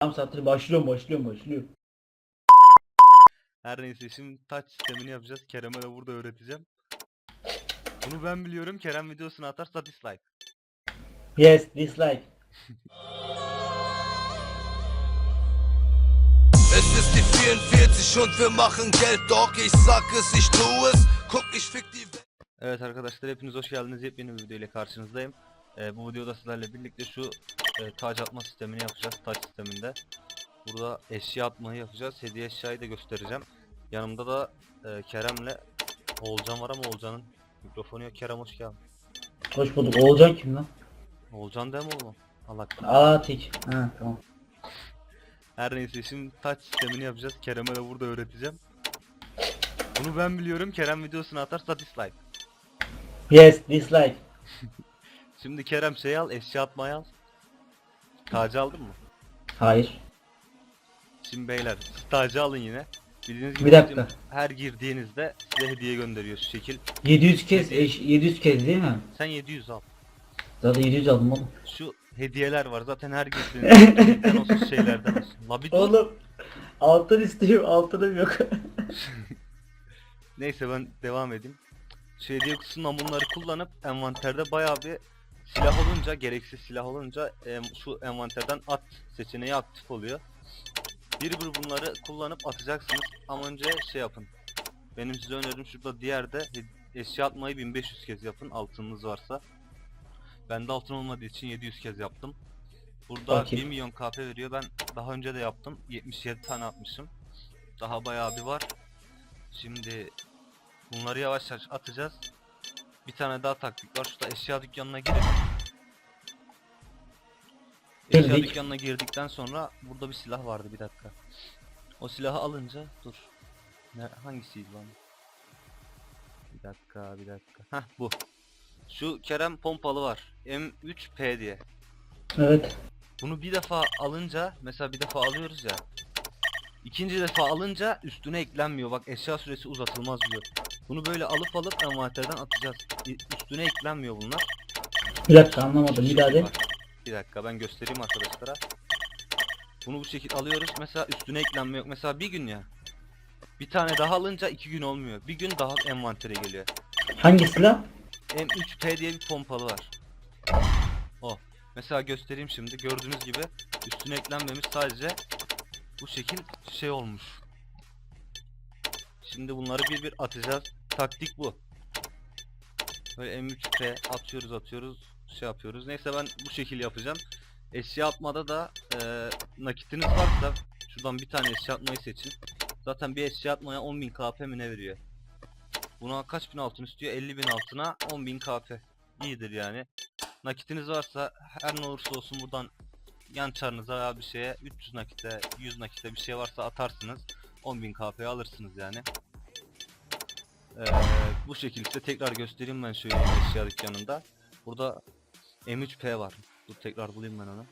Tamam satır başlıyorum başlıyorum başlıyorum. Her neyse şimdi touch sistemini yapacağız. Kerem'e de burada öğreteceğim. Bunu ben biliyorum. Kerem videosunu atarsa dislike. Yes dislike. Es ist die 44 und wir machen Geld, Dog. Ich sag es, ich tu es. Guck, ich fick die Welt. Evet arkadaşlar hepiniz hoş geldiniz. Yepyeni bir video ile karşınızdayım. Ee, bu videoda sizlerle birlikte şu e, taç atma sistemini yapacağız. Taç sisteminde. Burada eşya atmayı yapacağız. Hediye eşyayı da göstereceğim. Yanımda da e, Kerem'le Oğulcan var ama Oğulcan'ın mikrofonu yok. Kerem hoş geldin. Hoş bulduk. Oğulcan kim lan? Oğulcan değil mi oğlum? Allah. Aa tik. Ha tamam. Her neyse şimdi taç sistemini yapacağız. Kerem'e de burada öğreteceğim. Bunu ben biliyorum. Kerem videosunu atarsa dislike. Yes dislike. Şimdi Kerem şey al, eşya atmayı al. Tacı aldın mı? Hayır. Şimdi beyler tacı alın yine. Bildiğiniz gibi Bir dakika. bizim her girdiğinizde size hediye gönderiyor şu şekil. 700 kez eş, 700 kez değil mi? Sen 700 al. Zaten 700 aldım oğlum. Şu hediyeler var zaten her girdiğinizde bizden olsun şeylerden olsun. La bir dur. Oğlum altın istiyorum altınım yok. Neyse ben devam edeyim. Şu hediye kutusundan bunları kullanıp envanterde bayağı bir silah olunca, gereksiz silah olunca em, şu envanterden at seçeneği aktif oluyor. Bir bir bunları kullanıp atacaksınız ama önce şey yapın. Benim size önerim şurada diğerde he- eşya atmayı 1500 kez yapın altınınız varsa. Bende altın olmadığı için 700 kez yaptım. Burada Bakayım. 1 milyon KP veriyor. Ben daha önce de yaptım. 77 tane atmışım. Daha bayağı bir var. Şimdi bunları yavaş yavaş atacağız. Bir tane daha taktik var. Şurada eşya dükkanına girip Eşya Girdik. dükkanına girdikten sonra burada bir silah vardı bir dakika. O silahı alınca dur. Ne, hangisiydi lan? Bir dakika bir dakika. Heh bu. Şu Kerem pompalı var. M3P diye. evet. Bunu bir defa alınca mesela bir defa alıyoruz ya. İkinci defa alınca üstüne eklenmiyor. Bak eşya süresi uzatılmaz diyor. Bunu böyle alıp alıp envanterden atacağız. Üstüne eklenmiyor bunlar. Bir dakika anlamadım bir daha de. Bir dakika ben göstereyim arkadaşlara. Bunu bu şekilde alıyoruz. Mesela üstüne eklenme yok. Mesela bir gün ya. Bir tane daha alınca iki gün olmuyor. Bir gün daha envantere geliyor. Hangi silah? M3P diye bir pompalı var. O. Mesela göstereyim şimdi. Gördüğünüz gibi üstüne eklenmemiş sadece bu şekil şey olmuş. Şimdi bunları bir bir atacağız. Taktik bu. Böyle M3P atıyoruz atıyoruz şey yapıyoruz. Neyse ben bu şekil yapacağım. Eşya atmada da eee, nakitiniz varsa şuradan bir tane eşya atmayı seçin. Zaten bir eşya atmaya 10.000 KP mi ne veriyor? Buna kaç bin altın istiyor? 50 bin altına 10 bin KP. İyidir yani. Nakitiniz varsa her ne olursa olsun buradan yan çarınıza veya bir şeye 300 nakite 100 nakite bir şey varsa atarsınız. 10 bin KP alırsınız yani. Ee, bu şekilde tekrar göstereyim ben şöyle eşya dükkanında. Burada M3P var. Dur tekrar bulayım ben onu.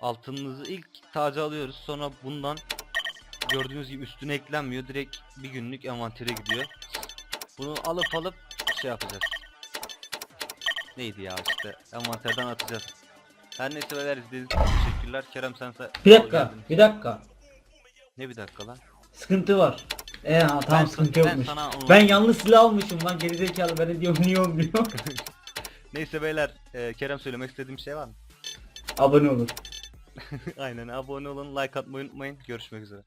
Altınınızı ilk tacı alıyoruz. Sonra bundan gördüğünüz gibi üstüne eklenmiyor. Direkt bir günlük envantere gidiyor. Bunu alıp alıp şey yapacağız. Neydi ya işte envanterden atacağız. Her neyse beyler izlediğiniz için teşekkürler. Kerem sense Bir dakika bir dakika. Ne bir dakika lan? Sıkıntı var. E ha tamam Ben- sıkıntı ben yokmuş. sana Ben yanlış silah almışım lan gerizekalı ben de diyorum niye olmuyor. Neyse beyler e, Kerem söylemek istediğim bir şey var mı? Abone olun. Aynen abone olun like atmayı unutmayın. Görüşmek üzere.